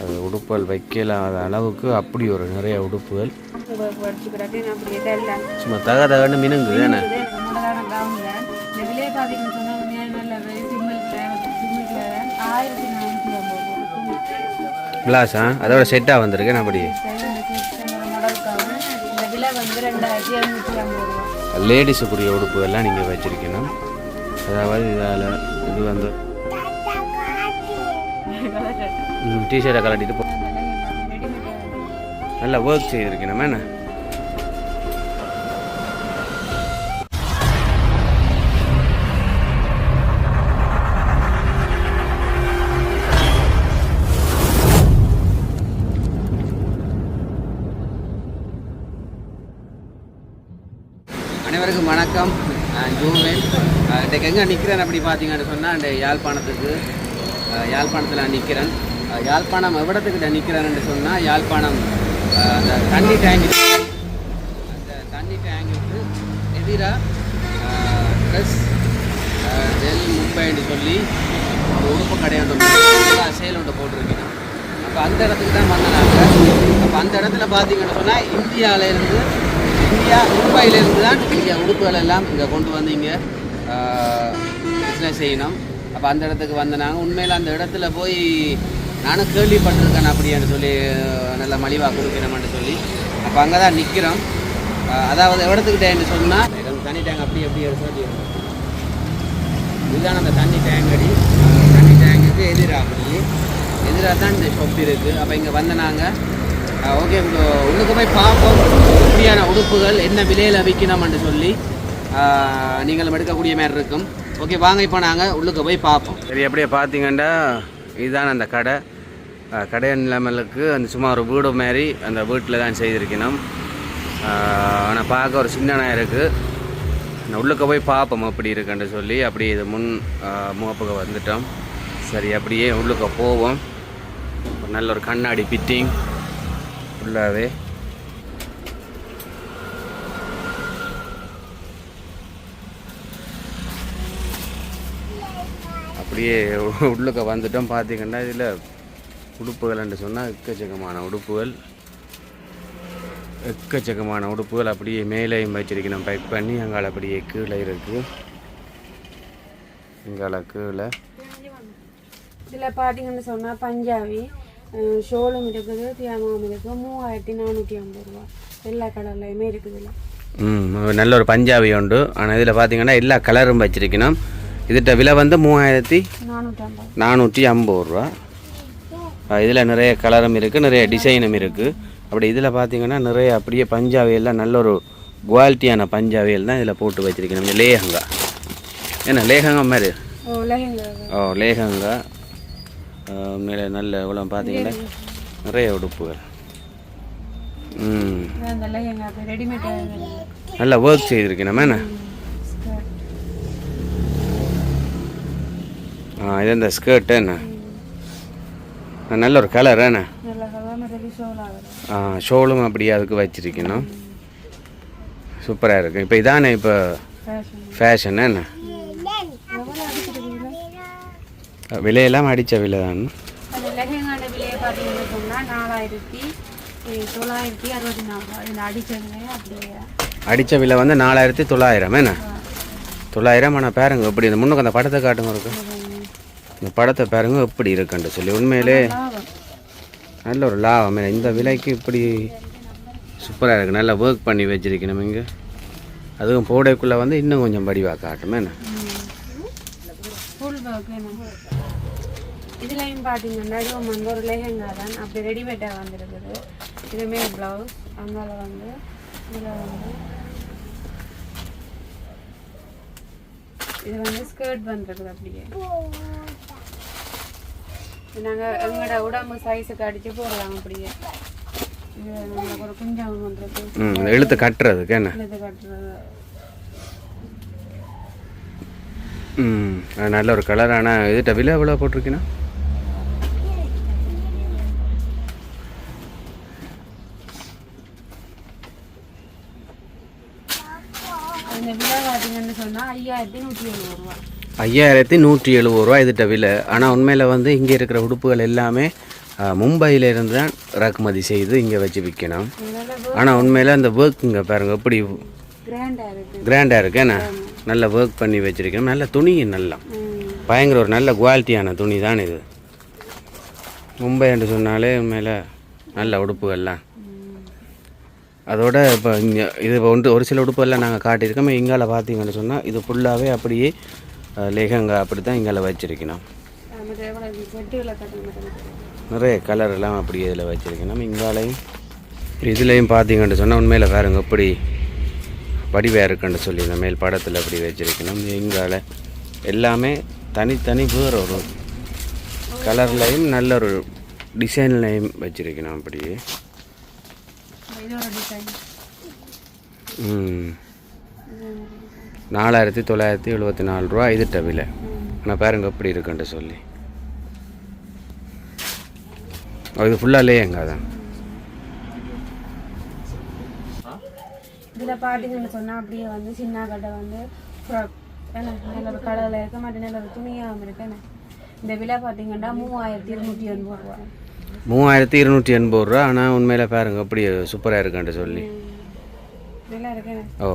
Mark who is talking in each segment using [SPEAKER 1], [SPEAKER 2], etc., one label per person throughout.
[SPEAKER 1] அது உடுப்புகள் வைக்கலாத அளவுக்கு அப்படி ஒரு நிறைய உடுப்புகள். சும்மா தக தகன்னு மினுங்குது என்ன? கிளாஸா? அதோட செட்டாக வந்திருக்கேன் அப்படி? லேடிஸுக்குரிய உடுப்புகள்லாம் நீங்கள் வச்சுருக்கணும். அதாவது இதால் இது வந்து டிஷர்ட்டை கலட்டிட்டு போ. நல்லா ஒர்க் செய்திருக்கணும் என்ன? அனைவருக்கும் வணக்கம். நான் இன்றைக்கு எங்கே நிற்கிறேன் அப்படி பார்த்தீங்கன்னு சொன்னால் இந்த யாழ்ப்பாணத்துக்கு யாழ்ப்பாணத்தில் நிற்கிறேன் யாழ்ப்பாணம் எவ்வளத்துக்கிட்ட நிற்கிறேன்னு சொன்னால் யாழ்ப்பாணம் அந்த தண்ணி டேங்கு அந்த தண்ணி டேங்குக்கு எதிராக ட்ரெஸ் டெல்லி மும்பைன்னு சொல்லி ஒரு உடுப்பு கடை ஒன்று சேல் ஒன்று போட்டிருக்கேன் அப்போ அந்த இடத்துக்கு தான் வந்தனாங்க. அப்போ அந்த இடத்துல பார்த்தீங்கன்னு சொன்னால் இந்தியாவிலேருந்து இந்தியா மும்பையிலேருந்து தான் இங்கே உடுப்புகள் எல்லாம் இங்கே கொண்டு வந்து இங்கே பிஸ்னஸ் செய்யணும். அப்போ அந்த இடத்துக்கு வந்த நாங்கள் உண்மையில் அந்த இடத்துல போய் நானும் கேள்விப்பட்டிருக்கேன் அப்படின்னு சொல்லி நல்ல மலிவாக கொடுக்கணும்னு சொல்லி. அப்போ அங்கே தான் நிற்கிறோம் அதாவது இடத்துக்கிட்டேன்னு சொன்னால் தண்ணி டேங்க் அப்படி எப்படி சொல்லி இதுதான் அந்த தண்ணி டேங்க் அடி. தண்ணி டேங்குக்கு எதிராக எதிராக தான் இந்த ஷாப் இருக்குது அப்போ இங்கே வந்த நாங்கள் ஓகே உள்ளுக்கு போய் பார்ப்போம். எப்படியான உடுப்புகள் என்ன விலையில் விற்கணும்னு சொல்லி நீங்களும் எடுக்கக்கூடிய மாதிரி இருக்கும். ஓகே வாங்க இப்போ நாங்கள் உள்ளுக்கு போய் பார்ப்போம். சரி அப்படியே பார்த்தீங்கன்னா இதுதான் அந்த கடை. கடை நிலைமைகளுக்கு அந்த சும்மா ஒரு வீடு மாதிரி அந்த வீட்டில் தான் செய்திருக்கணும். ஆனால் பார்க்க ஒரு சின்ன இருக்குது நான் உள்ளுக்க போய் பார்ப்போம் எப்படி இருக்குன்னு சொல்லி அப்படி இது முன் முகப்புக்கு வந்துட்டோம். சரி அப்படியே உள்ளுக்க போவோம். ஒரு நல்ல ஒரு கண்ணாடி பிட்டிங் ஃபுல்லாகவே அப்படியே உள்ளுக்க வந்துட்டோம். பார்த்தீங்கன்னா இதில் உடுப்புகள்னு சொன்னால் எக்கச்சக்கமான உடுப்புகள். எக்கச்சக்கமான உடுப்புகள் அப்படியே மேலேயும் வச்சிருக்கணும் பேக் பண்ணி அங்கால அப்படியே கீழே இருக்குது இங்கால கீழே.
[SPEAKER 2] இதில் பார்த்தீங்கன்னு சொன்னால் பஞ்சாபி ஷோலும் இருக்குது தியாமாவும் இருக்குது. மூவாயிரத்தி நானூற்றி ஐம்பது ரூபா. எல்லா கலர்லையுமே இருக்குது இதில்.
[SPEAKER 1] ம் நல்ல ஒரு பஞ்சாபி உண்டு. ஆனால் இதில் பார்த்தீங்கன்னா எல்லா கலரும் வச்சிருக்கணும். இதுகிட்ட விலை வந்து மூவாயிரத்தி
[SPEAKER 2] நானூற்றி ஐம்பது
[SPEAKER 1] ரூபா. இதில் நிறைய கலரும் இருக்குது நிறைய டிசைனும் இருக்குது அப்படி இதில் பார்த்தீங்கன்னா நிறைய அப்படியே பஞ்சாபி எல்லாம் நல்ல ஒரு குவாலிட்டியான பஞ்சாபிகள் தான் இதில் போட்டு வச்சிருக்கணும் இந்த லேஹங்கா. என்ன லேஹங்கா மாதிரி?
[SPEAKER 2] ஓ லெஹங்கா.
[SPEAKER 1] உண்மையில நல்ல இவ்வளோ பார்த்தீங்கன்னா நிறைய உடுப்புகள். ம். நல்லா ஒர்க் செய்திருக்கு நம்ம என்ன? ஆ இது இந்த ஸ்கர்ட் என்ன? நல்ல ஒரு கலர் என்ன? ஷோலும் அப்படியே அதுக்கு வச்சிருக்கணும். சூப்பராக இருக்கு. இப்போ இதானே இப்போ
[SPEAKER 2] ஃபேஷன்
[SPEAKER 1] என்ன? விலையெல்லாம் அடித்த விலை தான்.
[SPEAKER 2] அந்த லெஹங்கான விலையை பார்த்தீங்கன்னு சொன்னால் நாலாயிரத்தி தொள்ளாயிரத்தி அறுபத்தி நாலு அப்படியே.
[SPEAKER 1] அடித்த விலை வந்து நாலாயிரத்தி தொள்ளாயிரம். என்ன? தொள்ளாயிரம் ஆனால் பாருங்க எப்படி இந்த முன்னுக்கு அந்த படத்தை காட்டுங்க இருக்கு. இந்த படத்தை பாருங்க எப்படி இருக்குன்ட்டு சொல்லி. உண்மையிலே நல்ல ஒரு லாபம். இந்த விலைக்கு இப்படி சூப்பராக இருக்குது நல்லா ஒர்க் பண்ணி வச்சிருக்கணும் இங்கே. அதுவும் போடைக்குள்ளே வந்து இன்னும் கொஞ்சம் படிவாக காட்டும். என்ன?
[SPEAKER 2] இதுலையும் பார்த்தீங்கன்னா இதுவும் வந்து ஒரு லெஹங்கா தான். அப்படி ரெடிமேடாக வந்துருக்குது. இதுவுமே ப்ளவுஸ் அதனால வந்து இதில் வந்து இது வந்து ஸ்கர்ட் வந்துருக்குது அப்படியே. நாங்கள் எங்களோட உடம்பு சைஸுக்கு அடித்து போடலாம் அப்படியே.
[SPEAKER 1] ம் எழுத்து கட்டுறதுக்கு என்ன? ம் நல்ல ஒரு கலர் ஆனால் இதுகிட்ட விலை எவ்வளோ போட்டிருக்கீங்கன்னா
[SPEAKER 2] இந்த விலை பார்த்தீங்கன்னு சொன்னால் ஐயாயிரத்தி நூற்றி எழுபது ரூபா.
[SPEAKER 1] ஐயாயிரத்தி நூற்றி எழுபது ரூபா இதுகிட்ட விலை. ஆனால் உண்மையில் வந்து இங்கே இருக்கிற உடுப்புகள் எல்லாமே மும்பையில இருந்து தான் இறக்குமதி செய்து இங்கே வச்சு விற்கணும் ஆனால் உண்மையில் அந்த ஒர்க்குங்க பாருங்க எப்படி
[SPEAKER 2] கிராண்டாக இருக்குது
[SPEAKER 1] கிராண்டாக இருக்கு என்ன? நல்ல ஒர்க் பண்ணி வச்சிருக்கணும். நல்ல துணி நல்லா. பயங்கர ஒரு நல்ல குவாலிட்டியான துணி தான் இது. மும்பை என்று சொன்னாலே உண்மையில் நல்ல உடுப்புகள்லாம். அதோட இப்போ இங்கே இது ஒன்று ஒரு சில உடுப்புகள்லாம் நாங்கள் காட்டியிருக்கோம். இங்கால பார்த்தீங்கன்னு சொன்னால் இது ஃபுல்லாகவே அப்படியே அஹ், லெஹங்கா அப்படி தான் இங்கால வச்சிருக்கணும். நிறைய கலர் எல்லாம் அப்படி இதில் வச்சிருக்கணும். இங்காலையும் இதுலேயும் பார்த்தீங்கன்னு சொன்னால் உண்மையில் பாருங்க எப்படி வடிவாக இருக்குன்னு சொல்லி இந்த மேல் படத்தில் அப்படி வச்சிருக்கணும். இங்கால எல்லாமே தனித்தனி வேறு ஒரு கலர்லையும் நல்ல ஒரு டிசைன்லையும் வச்சிருக்கணும் அப்படியே. ம். நாலாயிரத்தி தொள்ளாயிரத்தி எழுபத்தி நாலு ரூபா இதுட்ட விலை ஆனால் பாருங்க எப்படி இருக்குன்ட்டு சொல்லி. இது ஃபுல்லாக லேயங்க அதான்.
[SPEAKER 2] இதில் பார்த்தீங்கன்னு சொன்னால் அப்படியே வந்து சின்ன கடை வந்து என்ன கலரில் இருக்க மாட்டேன் துணியாகவும் இருக்கு என்ன? இந்த விலை பார்த்தீங்கன்னா மூவாயிரத்தி இருநூற்றி எண்பது ரூபா
[SPEAKER 1] மூவாயிரத்தி இருநூற்றி எண்பது ரூபா ஆனால் உண்மையில் பாருங்க அப்படி சூப்பராக இருக்குன்ட்டு சொல்லி. ஓ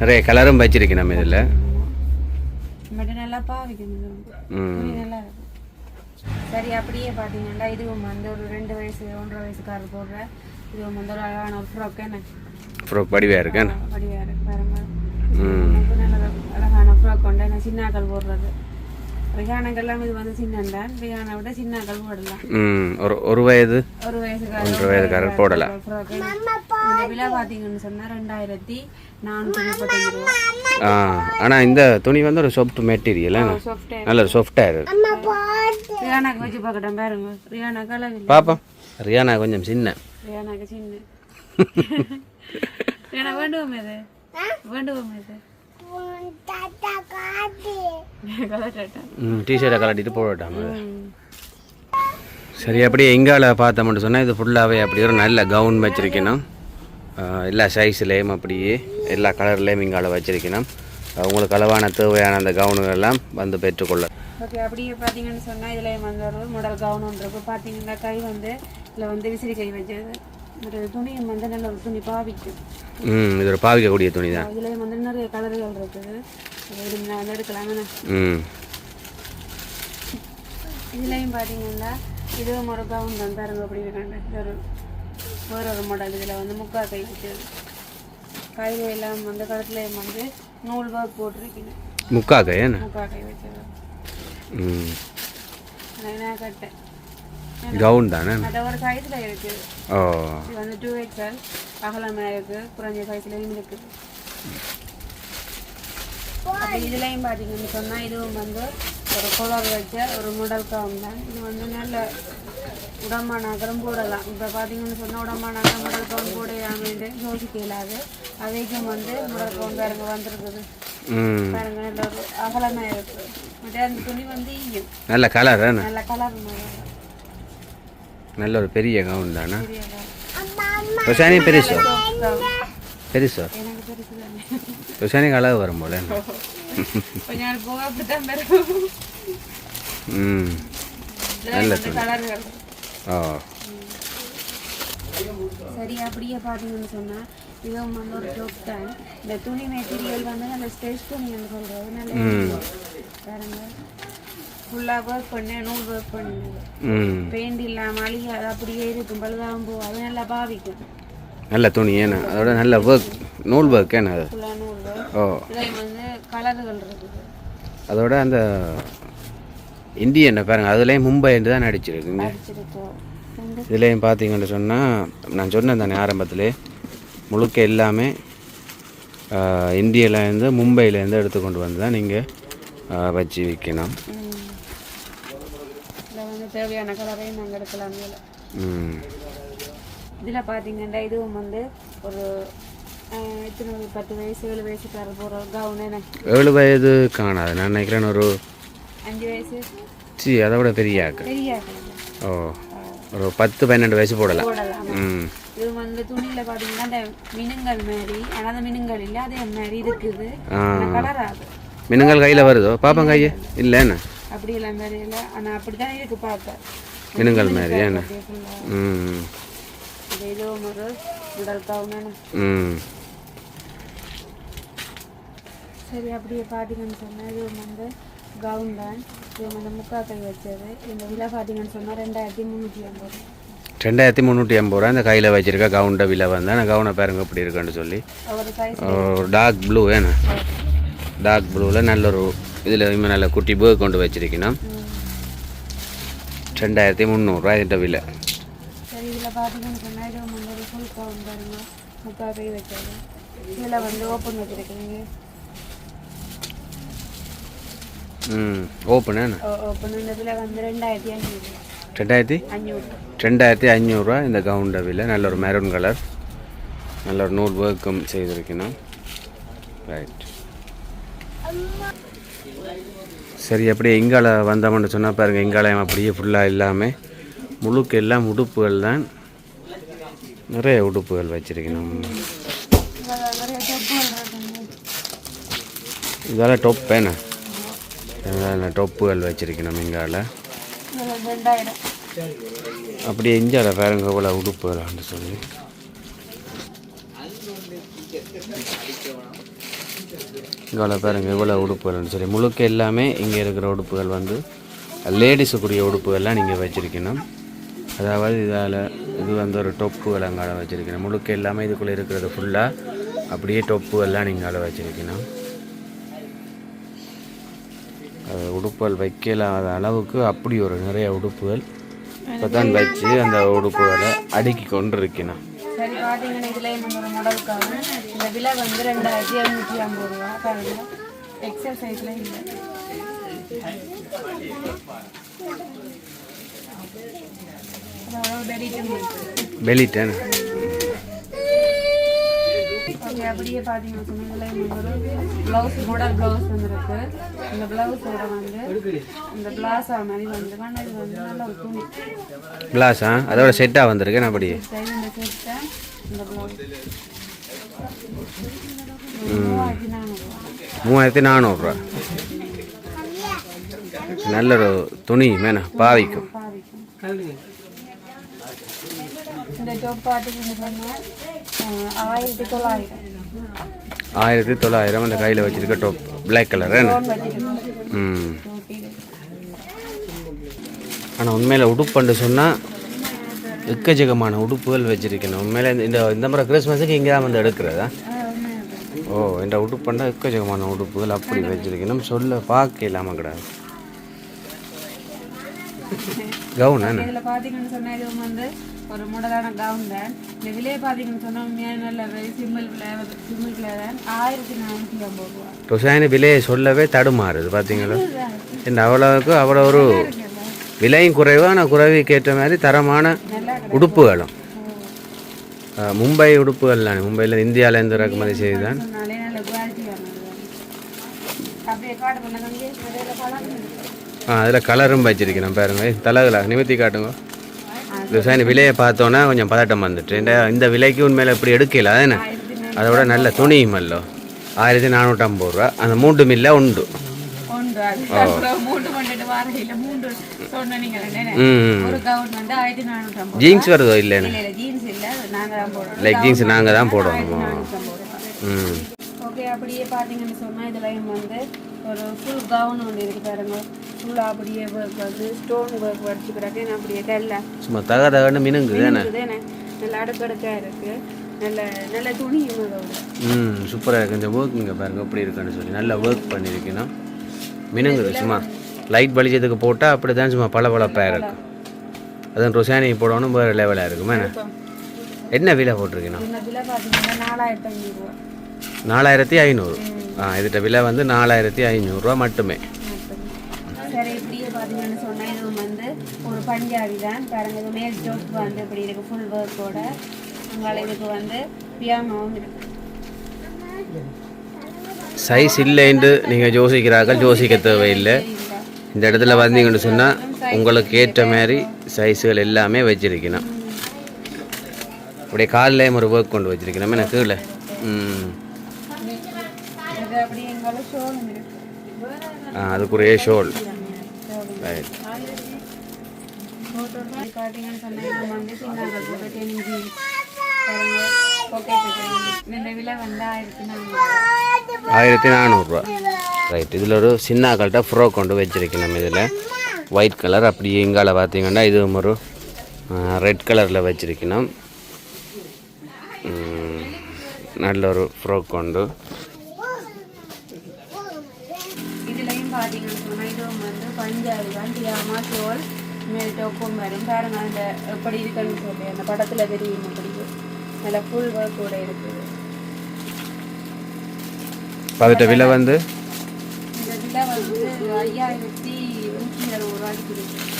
[SPEAKER 1] நிறைய கலரும் வச்சிருக்கு நம்ம இதில்.
[SPEAKER 2] சரி அப்படியே பார்த்தீங்கன்னா இதுவும் வந்து ஒரு ரெண்டு வயசு ஒன்றரை வயசுக்காரர் போடுற இதுவும் வந்து ஒரு அழகான ஒரு ஃப்ராக் என்ன?
[SPEAKER 1] அப்புறம் படிவாக இருக்கேன்
[SPEAKER 2] வடிவாக இருக்கு பாருங்க அழகான ஃப்ராக் கொண்டு சின்னாக்கள் போடுறது. ரிகானங்கள்லாம் இது வந்து சின்னம் தான் ரிகானை விட சின்னாக்கள் போடலாம்.
[SPEAKER 1] ம் ஒரு ஒரு வயது.
[SPEAKER 2] ஒரு வயசுக்காரர்
[SPEAKER 1] ஒன்றரை வயதுக்காரர் போடலாம்.
[SPEAKER 2] விலை பார்த்தீங்கன்னு சொன்னால் ரெண்டாயிரத்தி நானூற்றி முப்பத்தஞ்சு ரூபா.
[SPEAKER 1] ஆ ஆனால் இந்த துணி வந்து ஒரு சாஃப்ட் மெட்டீரியல் நல்ல சாஃப்டாக இருக்கு.
[SPEAKER 2] ரியானாக்கு வச்சு பார்க்கட்டேன் பாருங்க. ரியானாக்கு
[SPEAKER 1] பாப்பா ரியானா கொஞ்சம் சின்ன.
[SPEAKER 2] ரியானாக்கு சின்ன. ரியானா வேண்டுவோம் இது? வேண்டுவோம் இது?
[SPEAKER 1] டிஷர்ட்டை கலட்டிட்டு போடட்டாம சரி அப்படியே எங்கால பார்த்தோம்னு சொன்னால் இது ஃபுல்லாகவே அப்படி ஒரு நல்ல கவுன் வச்சிருக்கணும். எல்லா சைஸ்லேயும் அப்படியே எல்லா கலர்லேயும் இங்கால வச்சிருக்கணும். ஆ, உங்களுக்கு அளவான தேவையான அந்த கவுனுகள் எல்லாம் வந்து பெற்றுக்கொள்ள.
[SPEAKER 2] ஓகே அப்படியே பார்த்தீங்கன்னு சொன்னால் இதில் வந்து ஒரு மாடல் கவுன் ஒன்று பார்த்தீங்கன்னா கை வந்து இதில் வந்து விசிறி கை வச்சது. ஒரு துணியும் வந்து நல்ல ஒரு துணி பாவிக்கும்
[SPEAKER 1] ம் இது ஒரு பாவிக்கக்கூடிய துணி தான்
[SPEAKER 2] இதுலேயும் வந்து நிறைய கலர்கள் இருக்குது. வந்து எடுக்கலாம் என்ன?
[SPEAKER 1] ம்.
[SPEAKER 2] இதுலேயும் பார்த்தீங்கன்னா இதுவும் ஒரு கவுன் தான் பாருங்க அப்படி இருக்காங்க இது ஒரு வேற ஒரு மாடல் இதில் வந்து முக்கா கை வச்சது கையில எல்லாம் வந்து கழுத்துலேயும் வந்து நூல் ஒர்க் போட்டிருக்கீங்க
[SPEAKER 1] முக்காக்க ஏன்னா
[SPEAKER 2] முக்கா கை வச்சது.
[SPEAKER 1] ம்.
[SPEAKER 2] நான் கட்டேன்.
[SPEAKER 1] கவுன் தானே?
[SPEAKER 2] ஒரு சைஸில் இருக்குது
[SPEAKER 1] ஓ.
[SPEAKER 2] இது வந்து டூ எக்ஸ்எல் அகலமாக இருக்குது குறைஞ்ச சைஸ்லேயும் இருக்குது இதுலேயும் பார்த்தீங்கன்னு சொன்னால் இதுவும் வந்து ஒரு குளர் வச்ச ஒரு முடல் கவுன் தான். இது வந்து நல்ல உடம்பா நகரம் போடலாம். இப்போ பார்த்தீங்கன்னு சொன்னால் உடம்பா நகரம் முடல் கவுன் போடையாமட்டு யோசிக்க இல்லாது அதைக்கும் வந்து முடல் கவுன் பாருங்க வந்திருக்குது. பாருங்க நல்ல ஒரு அகலமாக இருக்குது மற்ற அந்த துணி வந்து ஈயும்.
[SPEAKER 1] நல்ல கலர்
[SPEAKER 2] நல்ல கலர்
[SPEAKER 1] நல்ல ஒரு பெரிய கவுன் தானே. ரொஷானி பெருசோ. பெருசோ. ரொஷானிக்கு அளவு வரும் போல ம்.
[SPEAKER 2] நல்ல கலர்கள்.
[SPEAKER 1] ஓ.
[SPEAKER 2] சரி அப்படியே பார்த்தீங்கன்னு சொன்னால் இதுவும் வந்து ஒரு ஜோக் தான். இந்த துணி மெட்டீரியல் வந்து நல்ல ஸ்டேஜ் துணின்னு சொல்கிறது நல்ல பாருங்க ஃபுல்லாக ஒர்க் பண்ணி நூல் ஒர்க் பண்ணுங்க
[SPEAKER 1] ம்.
[SPEAKER 2] பெயிண்ட் இல்லாமல் அழியாது அப்படியே இருக்கும் பழுதாகவும் போகாது நல்லா பாவிக்கும்.
[SPEAKER 1] நல்ல துணி ஏன்னா அதோட நல்ல ஒர்க் நூல் ஒர்க் ஏன்னா அது. ஓ.
[SPEAKER 2] வந்து கலர்கள் இருக்குது.
[SPEAKER 1] அதோட அந்த இந்தியனை பாருங்க அதுலேயும் மும்பை தான் நடிச்சிருக்குங்க. இதுலேயும் பார்த்தீங்கன்னு சொன்னால் நான் சொன்னேன் தானே ஆரம்பத்திலே முழுக்க எல்லாமே ஆஹ், இந்தியாவிலேருந்து மும்பையிலேருந்து எடுத்துக்கொண்டு வந்து தான் நீங்கள் வச்சு விற்கணும்.
[SPEAKER 2] இதில் வந்து தேவையான கலரையும் நாங்கள் எடுக்கலாம்
[SPEAKER 1] ம்.
[SPEAKER 2] இதில் பார்த்தீங்கன்னா இதுவும் வந்து ஒரு ஒரு பத்து வயசு ஏழு வயசுக்கார போகிற கவுன்
[SPEAKER 1] ஏழு வயது காணாது. நான் நினைக்கிறேன் ஒரு
[SPEAKER 2] அஞ்சு வயசு?
[SPEAKER 1] சி அதை விட பெரிய
[SPEAKER 2] பெரிய
[SPEAKER 1] ஓ ஒரு பத்து பன்னெண்டு வயசு
[SPEAKER 2] போடலாம்.
[SPEAKER 1] ம்.
[SPEAKER 2] இது வந்து துணியில் பார்த்தீங்கன்னா அந்த மினுங்கல் மாதிரி ஆனால் அந்த மினுங்கல் இல்லை அதே மாதிரி இருக்குது.
[SPEAKER 1] ஆ
[SPEAKER 2] கலர் ஆகுது
[SPEAKER 1] மினுங்கள் கையில் வருதோ? பாப்பா கையை. இல்லைன்னு
[SPEAKER 2] அப்படி இல்லை மாதிரி இல்லை. ஆனால் அப்படி தான் இருக்கு பார்க்க.
[SPEAKER 1] மினுங்கல் மாதிரி
[SPEAKER 2] ஃபுல்லாக
[SPEAKER 1] ம்.
[SPEAKER 2] இது இதுவும் ஒரு உடல்
[SPEAKER 1] ம்.
[SPEAKER 2] சரி அப்படியே பார்த்தீங்கன்னு சொன்னால் இதுவும் வந்து கவுன் தான் இது வந்து முக்காக்கை வச்சது. இந்த விலை பார்த்தீங்கன்னு சொன்னால் ரெண்டாயிரத்தி முந்நூற்றி ஐம்பது.
[SPEAKER 1] ரெண்டாயிரத்தி முந்நூற்றி ஐம்பது ரூபா இந்த கையில் வச்சிருக்க கவுண்ட விலை வந்தேன் நான் கவுனை பாருங்க எப்படி இருக்குன்னு சொல்லி. டார்க் ப்ளூ ஏண்ணா டார்க் ப்ளூவில் நல்ல ஒரு இதில் இன்னும் நல்ல குட்டி பேக் கொண்டு வச்சிருக்கணும். ரெண்டாயிரத்தி முந்நூறுரூவா இந்த விலை.
[SPEAKER 2] சரி இதில் பார்த்தீங்கன்னு சொன்னால் இதுவும் வந்து ஒரு ஃபுல் கவுன் பாருங்க. முக்காக்கை வச்சது இதில் வந்து ஓப்பன் வச்சுருக்கீங்க.
[SPEAKER 1] ம் ஓப்பன்
[SPEAKER 2] வந்து ரெண்டாயிரத்தி அஞ்சூறு
[SPEAKER 1] ரெண்டாயிரத்தி?
[SPEAKER 2] அஞ்சூறு
[SPEAKER 1] ரெண்டாயிரத்தி அஞ்சூறுரூவா இந்த கவுண்ட விலை. நல்ல ஒரு மெரூன் கலர் நல்ல ஒரு நூல் ஒர்க்கும் செய்திருக்கணும். ரைட் சரி அப்படியே இங்கால வந்தோம்னு சொன்னால் பாருங்கள் இங்காலயம் அப்படியே ஃபுல்லாக இல்லாமல் முழுக்க எல்லாம் உடுப்புகள் தான். நிறைய உடுப்புகள் வச்சிருக்கணும். இதெல்லாம் டொப் வேணா டொப்புகள் வச்சிருக்கணும் இங்கால. அப்படியே இஞ்சால பாருங்க இவ்வளோ உடுப்புகளான்னு சொல்லி. இங்கே பாருங்கள் இவ்வளோ உடுப்புகள்னு சொல்லி முழுக்க எல்லாமே இங்கே இருக்கிற உடுப்புகள் வந்து லேடிஸுக்குரிய உடுப்புகள்லாம் நீங்கள் வச்சுருக்கணும். அதாவது இதால் இது வந்து ஒரு டொப்புகள் அங்கால வச்சுருக்கணும். முழுக்க எல்லாமே இதுக்குள்ளே இருக்கிறது ஃபுல்லாக அப்படியே டொப்புகள்லாம் நீங்கள் அங்கே வச்சிருக்கணும். அது உடுப்புகள் வைக்கலாத அளவுக்கு அப்படி ஒரு நிறைய உடுப்புகள் இப்போ தான் வச்சு அந்த உடுப்புகளை அடுக்கி கொண்டு இருக்கணும்
[SPEAKER 2] பார்த்தீங்கன்னா இதில் இந்த ஒரு மாடலுக்காக இந்த விலை வந்து ரெண்டாயிரத்தி எழுநூற்றி ஐம்பது ரூபா. பாருங்க. எக்ஸல் சைஸில் இல்லை.
[SPEAKER 1] பெலிட்டேன்
[SPEAKER 2] ஓகே அப்படியே பார்த்தீங்கன்னா சொன்னதுல ப்ளவுஸ் மாடல் ப்ளவுஸ் வந்துருக்கு இந்த ப்ளவுஸோட வந்து இந்த பிளாஸா மாதிரி வந்து பண்ணது வந்து நல்ல ஒரு துணி.
[SPEAKER 1] கிளாஸா அதோட செட்டாக வந்திருக்கேன் அப்படி?
[SPEAKER 2] சரி இந்த செட்டை மூவாயிரத்தி நானூறுரூவா.
[SPEAKER 1] மூவாயிரத்தி நானூறுரூவா நல்ல ஒரு துணி மேனா பாவிக்கும்
[SPEAKER 2] ஆயிரத்தி தொள்ளாயிரம்.
[SPEAKER 1] அந்த கையில் வச்சிருக்க டாப் பிளாக் கலர் ம். ஆனால் உண்மையில் உடுப்புன்னு சொன்னால் எக்கச்சக்கமான உடுப்புகள் வச்சிருக்கணும் உண்மையில இந்த- இந்த முறை கிறிஸ்மஸுக்கு இங்கே தான் வந்து எடுக்கிறதா? ஓ இந்த உடுப்புண்டா எக்கச்சக்கமான உடுப்புகள் அப்படி வச்சிருக்கணும் சொல்ல பார்க்க இல்லாமல் கிடையாது கவுன்
[SPEAKER 2] இதில் பார்த்தீங்கன்னு சொன்னால் இது வந்து ஒரு மாடலான கவுன் தான். இந்த விலையை பார்த்தீங்கன்னு சொன்னால் உண்மையாக நல்ல சிம்பிள் சிம்பிள் ஃப்ளேவர் ஆயிரத்தி நானூற்றி ஐம்பது ரூபா.
[SPEAKER 1] ரொசாயன விலையை சொல்லவே தடுமாறுது பார்த்தீங்களா இந்த அவ்வளவுக்கு அவ்வளோ ஒரு விலையும் குறைவு ஆனால் குறைவுக்கு ஏற்ற மாதிரி தரமான
[SPEAKER 2] சொன்னாலே நல்ல குவாலிட்டியானது அப்படியே காட்டு பண்ணாங்க நிறைய பழம் இருக்கு.
[SPEAKER 1] அதில் கலரும் வச்சிருக்கணும் பாருங்க. ஏய், தலகுலா நிமித்தி காட்டுங்க. விவசாயி விலையை பார்த்தோன்னா கொஞ்சம் பதட்டம் வந்துட்டு. இந்த விலைக்கு உண்மையில் இப்படி எடுக்கல அதோட நல்ல துணியும் அல்லோ ஆயிரத்தி நானூற்றம்பது ரூபா. அந்த மூன்று மில்ல உண்டு.
[SPEAKER 2] அப்புறம் மூன்று வாரையில் மூன்று ஒரு கவுன் வந்து ஆயிரத்தி நானூற்றி
[SPEAKER 1] ஜீன்ஸ் வருதோ
[SPEAKER 2] இல்லை இல்லை ஜீன்ஸ் இல்லை. நாங்கள் தான் போடுறோம்.
[SPEAKER 1] லைக் ஜீன்ஸ் நாங்கள் தான் போடணுமா
[SPEAKER 2] நானூற்றம்பது ரூபா
[SPEAKER 1] ம்.
[SPEAKER 2] ஓகே அப்படியே பார்த்தீங்கன்னு சொன்னால் இதுலையும் வந்து ஒரு ஃபுல் கவுன் ஒன்று இருக்கு பாருங்க. ஃபுல்லாக அப்படியே ஒர்க் வந்து ஸ்டோன் ஒர்க் வச்சுக்கிறாங்க அப்படியே கல்ல
[SPEAKER 1] சும்மா தக தகன்னு மினுங்குது தானே
[SPEAKER 2] நல்ல அடுக்கடுக்காக இருக்கு. நல்ல அதோட.
[SPEAKER 1] ம் சூப்பராக இருக்கு. இந்த ஒர்க் இங்கே பாருங்க எப்படி இருக்குன்னு சொல்லி. நல்லா ஒர்க் பண்ணியிருக்கணும். மினுங்குது சும்மா. லைட் வெளிச்சத்துக்கு போட்டால் அப்படி தான் சும்மா பல பழப்பாக இருக்கும். அதான் ரொசானி போடணும் வேறு லெவலாக இருக்கும். என்ன? என்ன விலை
[SPEAKER 2] பார்த்தீங்கன்னா நாலாயிரத்தி
[SPEAKER 1] ஐநூறு. ஆ இதுட்ட விலை வந்து நாலாயிரத்தி ஐநூறுரூவா மட்டுமே.
[SPEAKER 2] சரி இப்படியே பார்த்தீங்கன்னு சொன்னால் இது வந்து ஒரு பஞ்சாபி தான். பாருங்க இது மேல் ஜோப் வந்து இப்படி இருக்கு ஃபுல் ஒர்க்கோட உங்களை இதுக்கு வந்து இருக்கு.
[SPEAKER 1] சைஸ் இல்லைன்னு நீங்கள் யோசிக்கிறார்கள் யோசிக்க தேவையில்லை. இந்த இடத்துல வந்தீங்கன்னு சொன்னால் உங்களுக்கு ஏற்ற மாதிரி சைஸுகள் எல்லாமே வச்சிருக்கணும். அப்படியே காலில் ஒரு ஒர்க் கொண்டு வச்சுருக்கணும்.
[SPEAKER 2] எனக்கு இல்லை
[SPEAKER 1] ஆ அதுக்குரிய ஷோல் ரைட்
[SPEAKER 2] பார்த்தீங்கன்னு சொன்னா ஆயிரத்தி நானூறு
[SPEAKER 1] ஆயிரத்தி நானூறுரூவா ரைட் இதில் ஒரு சின்னாக்கள்கிட்ட ஃப்ரோ கொண்டு வச்சிருக்கணும் இதில் ஒயிட் கலர் அப்படி இங்கால பார்த்தீங்கன்னா இது ஒரு ரெட் கலரில் வச்சிருக்கணும் நல்ல ஒரு ஃப்ரோக் கொண்டு
[SPEAKER 2] சொன்னா இதுவும் மேல் டோப்பும் வரும் பாருங்க அந்த எப்படி இருக்குன்னு சொல்லி அந்த படத்துல தெரியும் அப்படி நல்ல ஃபுல் ஒர்க் கூட இருக்குது
[SPEAKER 1] பார்த்துட்ட விலை வந்து?
[SPEAKER 2] ஐயாயிரத்தி நூற்றி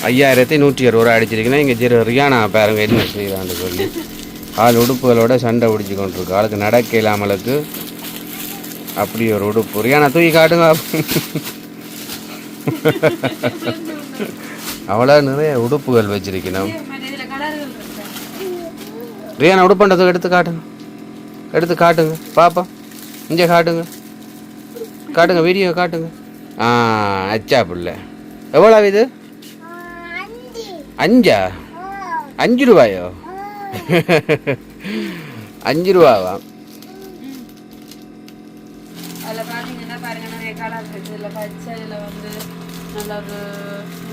[SPEAKER 1] ஐயாயிரத்தி அறுபது ரூபா அடிச்சிருக்கீங்கன்னா இங்கே ஜீரோ. ரியானா பாருங்க என்ன செய்யலான்னு சொல்லி. ஆள் உடுப்புகளோட சண்டை பிடிச்சி கொண்டிருக்கு. ஆளுக்கு நடக்க இல்லாமலுக்கு அப்படி ஒரு உடுப்பு. ரியானா தூக்கி காட்டுங்க. அவ்வளோ நிறைய உடுப்புகள் வச்சிருக்கணும்
[SPEAKER 2] மற்ற இதுல கலர்கள் இருக்கு
[SPEAKER 1] ரியானா உடுப்புன்றதுக்கு எடுத்து காட்டுங்க. எடுத்து காட்டுங்க. பாப்பா இங்கே காட்டுங்க. காட்டுங்க வீடியோ காட்டுங்க. ஆ அச்சா பிள்ளை. எவ்வளோ இது? அஞ்சா? அஞ்சு ரூபாயோ? அஞ்சு ரூபாவா?
[SPEAKER 2] அதில் பார்த்தீங்கன்னா பாருங்க நிறைய கலர் இருக்கு இதில் பச்சை இதில் வந்து நல்ல ஒரு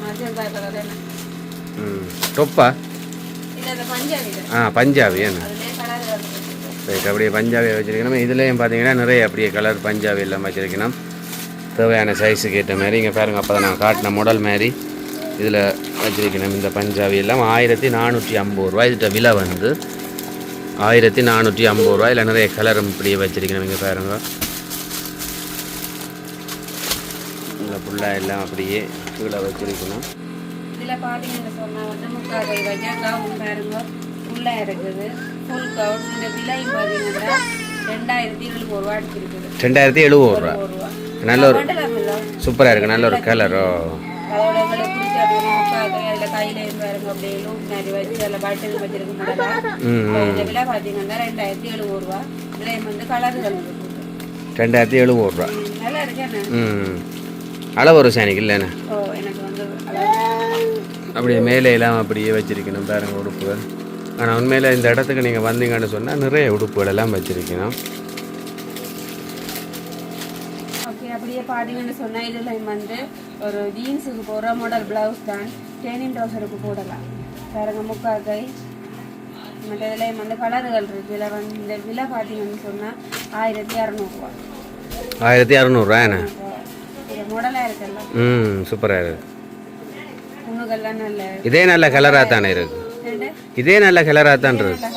[SPEAKER 2] மஜந்தா கலர் என்ன
[SPEAKER 1] ம் தொப்பா
[SPEAKER 2] இல்லை இந்த பஞ்சாபி இது.
[SPEAKER 1] ஆ பஞ்சாபி என்ன? ரைட் அப்படியே பஞ்சாபி வச்சிருக்கணும். இதுலேயும் பார்த்தீங்கன்னா நிறைய அப்படியே கலர் பஞ்சாபி எல்லாம் வச்சிருக்கணும். தேவையான சைஸுக்கு ஏற்ற மாதிரி. இங்கே பாருங்க அப்போ தான் நான் காட்டின மாடல் மாதிரி இதில் வச்சிருக்கணும் இந்த பஞ்சாபி எல்லாம். ஆயிரத்தி நானூற்றி ஐம்பது ரூபா இதுட்ட விலை வந்து. ஆயிரத்தி நானூற்றி ஐம்பது ரூபா இல்லை நிறைய கலரும் இப்படியே வச்சிருக்கணும். இங்கே பாருங்க. இதில் ஃபுல்லாக எல்லாம் அப்படியே கீழே வச்சிருக்கணும்.
[SPEAKER 2] இதில் பார்த்தீங்கன்னு சொன்னால் வந்து முக்கால் கை வச்சா கவுன் பாருங்க ஃபுல்லாக இருக்குது. ஃபுல் கவுன் இந்த விலை பார்த்தீங்கன்னா ரெண்டாயிரத்தி எழுநூறு ரூபா இருக்குது
[SPEAKER 1] ரெண்டாயிரத்தி எழுபது ரூபா. நல்ல ஒரு சூப்பராக இருக்குது நல்ல ஒரு கலரோ
[SPEAKER 2] அதோட உங்களுக்கு பிடிச்ச முக்கால் கை அதில் கையில் இருந்து பாருங்க அப்படியே லூப் மாதிரி வச்சு அதில் பட்டன் வச்சிருக்க இந்த விலை பார்த்தீங்கன்னா ரெண்டாயிரத்தி எழுபது ரூபா. வந்து கலர்கள்
[SPEAKER 1] ரெண்டாயிரத்தி எழுபது ரூபா.
[SPEAKER 2] ம், இருக்கு
[SPEAKER 1] அளவு ஒரு சேனிக்கு இல்லைண்ணே.
[SPEAKER 2] ஓ எனக்கு வந்து அழகு.
[SPEAKER 1] அப்படியே மேலே எல்லாம் அப்படியே வச்சிருக்கணும் பாருங்க உடுப்புகள். ஆனால் உண்மையில் இந்த இடத்துக்கு நீங்கள் வந்தீங்கன்னு சொன்னால் நிறைய உடுப்புகள் எல்லாம் வச்சிருக்கணும்.
[SPEAKER 2] ஓகே அப்படியே பார்த்தீங்கன்னு சொன்னால் இதில் வந்து ஒரு ஜீன்ஸுக்கு போடுற மாடல் ப்ளவுஸ் தான். டெனிம் ட்ரௌசருக்கு போடலாம். பாருங்க முக்கால் கை மற்ற இதில் வந்து கலர்கள் இருக்குது இதில் வந்து இந்த விலை பார்த்தீங்கன்னு சொன்னால் ஆயிரத்தி இரநூறுவா
[SPEAKER 1] ஆயிரத்தி அறநூறுவா என்ன?
[SPEAKER 2] மாடலாக இருக்குல்ல?
[SPEAKER 1] ம் சூப்பராக இருக்கு.
[SPEAKER 2] புண்ணுகள்லாம் நல்ல
[SPEAKER 1] இதே நல்ல கலராக தானே இருக்கு. இதே நல்ல கலராக தான் இருக்கு.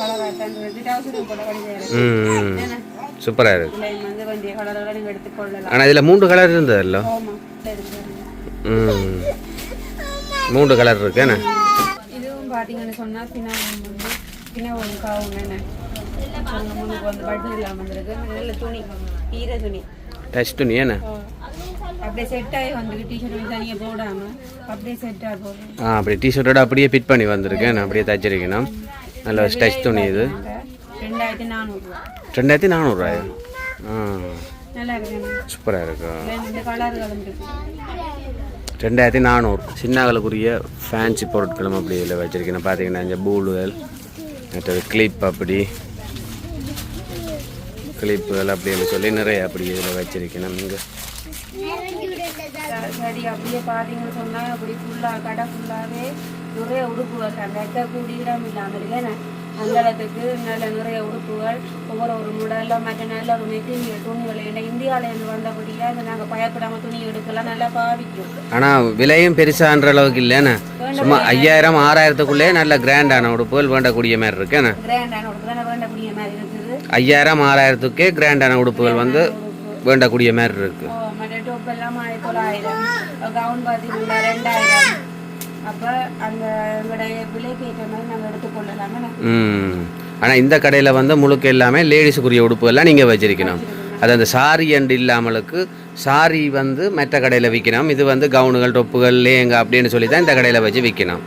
[SPEAKER 1] ம் சூப்பராக இருக்கு. ஆனால் இதில் மூன்று கலர்
[SPEAKER 2] சரி
[SPEAKER 1] ம். மூன்று கலர் இருக்கு என்ன?
[SPEAKER 2] இதுவும் பார்த்தீங்கன்னு சொன்னால் பின்னாடி வந்து பின்னாடி காவும் என்ன? அவங்க முன்னுக்கு வந்து பட்டன் இல்லாமல் வந்திருக்கு நல்ல துணி ஈர துணி.
[SPEAKER 1] டச் துணி என்ன?
[SPEAKER 2] அப்படியே செட் ஆகி வந்துருக்கு. டிஷர்ட் தனியாக போடாமல் அப்படியே செட் ஆகி போகும்
[SPEAKER 1] ஆ அப்படியே டிஷர்ட்டோட அப்படியே ஃபிட் பண்ணி வந்திருக்கேன் நான் அப்படியே தச்சிருக்கணும். நல்ல டச் துணி இது.
[SPEAKER 2] ரெண்டாயிரத்தி நானூறுரூவா
[SPEAKER 1] ரெண்டாயிரத்தி நானூறுரூவாயா ஆ.
[SPEAKER 2] நல்லா இருக்கு.
[SPEAKER 1] சூப்பராக இருக்கும் ரெண்டாயிரத்தி நானூறு. சின்னகளுக்குரிய ஃபேன்சி பொருட்களும் அப்படி இதில் வச்சுருக்கேன் பார்த்தீங்கன்னா இந்த பூலுகள் மற்றது கிளிப் அப்படி. கிளிப்புகள் அப்படின்னு சொல்லி நிறைய அப்படி இதில் வச்சிருக்கணும். இங்கே
[SPEAKER 2] சரி அப்படியே பார்த்தீங்கன்னு சொன்னால் அப்படி ஃபுல்லாக கடை ஃபுல்லாகவே நிறைய உடுப்புகள் தான் வைக்கக்கூடிய இடம் இல்லாமல் இருக்கேன் அந்த இடத்துக்கு நல்ல நிறைய உடுப்புகள் ஒவ்வொரு ஒரு முடல மற்ற நல்ல ஒரு மெட்டீரியல் துணிகள். ஏன்னா இந்தியாவிலேருந்து வந்தபடியாக அதை நாங்கள் பயப்படாமல் துணி எடுக்கலாம். நல்லா பாவிக்கும்.
[SPEAKER 1] ஆனால் விலையும் பெருசான்ற அளவுக்கு இல்லைண்ணே சும்மா ஐயாயிரம் ஆறாயிரத்துக்குள்ளே நல்ல கிராண்டான உடுப்புகள் வேண்டக்கூடிய மாதிரி இருக்குண்ணே
[SPEAKER 2] கிராண்டான உடுப்பு வேண்டக்கூடிய மாதிரி இருக்குது.
[SPEAKER 1] ஐயாயிரம் ஆறாயிரத்துக்கே கிராண்டான உடுப்புகள் வந்து வேண்டக்கூடிய மாதிரி இருக்குது
[SPEAKER 2] மற்ற டோப் எல்லாம் ஆயிரத்தி தொள்ளாயிரம் கவுன் பார்த்தீங்கன்னா ரெண்டாயிரம் அப்போ அந்த விலைக்கு ஏற்ற மாதிரி நாங்கள் எடுத்துக்கொள்ளலாமே
[SPEAKER 1] ம் ஆனால் இந்த கடையில் வந்து முழுக்க எல்லாமே லேடிஸுக்குரிய உடுப்புகள்லாம் நீங்கள் வச்சிருக்கணும் அது அந்த சாரி அண்டு இல்லாமலுக்கு சாரி வந்து மற்ற கடையில் விற்கணும் இது வந்து கவுனுகள் டொப்புகள் லேங்க அப்படின்னு சொல்லி தான் இந்த கடையில் வச்சு விற்கணும்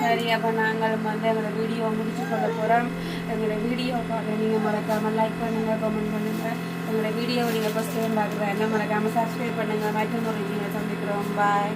[SPEAKER 2] சரி அப்போ நாங்கள் வந்து எங்களோட வீடியோ முடிச்சு கொள்ள போகிறோம் எங்களோட வீடியோ பார்க்க நீங்கள் மறக்காமல் லைக் பண்ணுங்கள் கமெண்ட் பண்ணுங்கள் எங்களோட வீடியோவை நீங்கள் ஃபஸ்ட் டைம் பார்க்குறேன் என்ன மறக்காமல் சப்ஸ்கிரைப் பண்ணுங்கள் மற்றொரு வீடியோ சந்திக்கிறோம். பாய்